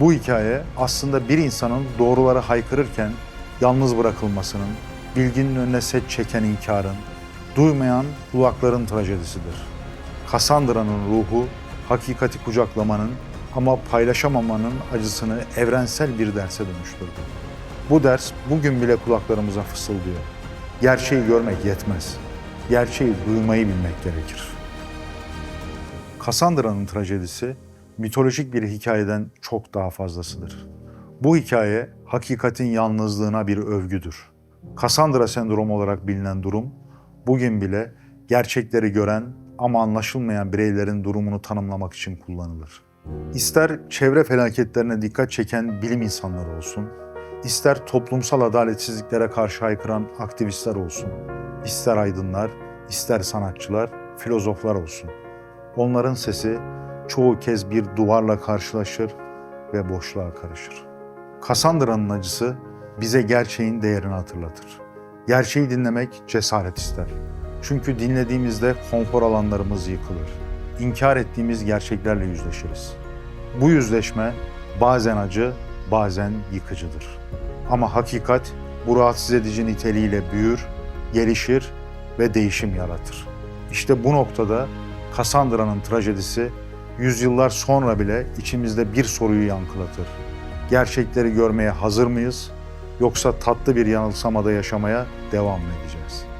Bu hikaye aslında bir insanın doğrulara haykırırken yalnız bırakılmasının, bilginin önüne set çeken inkarın, duymayan kulakların trajedisidir. Kassandra'nın ruhu, hakikati kucaklamanın ama paylaşamamanın acısını evrensel bir derse dönüştürdü. Bu ders bugün bile kulaklarımıza fısıldıyor. Gerçeği görmek yetmez. Gerçeği duymayı bilmek gerekir. Kassandra'nın trajedisi mitolojik bir hikayeden çok daha fazlasıdır. Bu hikaye hakikatin yalnızlığına bir övgüdür. Kassandra sendromu olarak bilinen durum bugün bile gerçekleri gören ama anlaşılmayan bireylerin durumunu tanımlamak için kullanılır. İster çevre felaketlerine dikkat çeken bilim insanları olsun, ister toplumsal adaletsizliklere karşı haykıran aktivistler olsun, ister aydınlar, ister sanatçılar, filozoflar olsun. Onların sesi çoğu kez bir duvarla karşılaşır ve boşluğa karışır. Kassandra'nın acısı bize gerçeğin değerini hatırlatır. Gerçeği dinlemek cesaret ister. Çünkü dinlediğimizde konfor alanlarımız yıkılır. İnkar ettiğimiz gerçeklerle yüzleşiriz. Bu yüzleşme bazen acı, bazen yıkıcıdır. Ama hakikat bu rahatsız edici niteliğiyle büyür, gelişir ve değişim yaratır. İşte bu noktada Kassandra'nın trajedisi yüzyıllar sonra bile içimizde bir soruyu yankılatır. Gerçekleri görmeye hazır mıyız yoksa tatlı bir yanılsamada yaşamaya devam mı edeceğiz?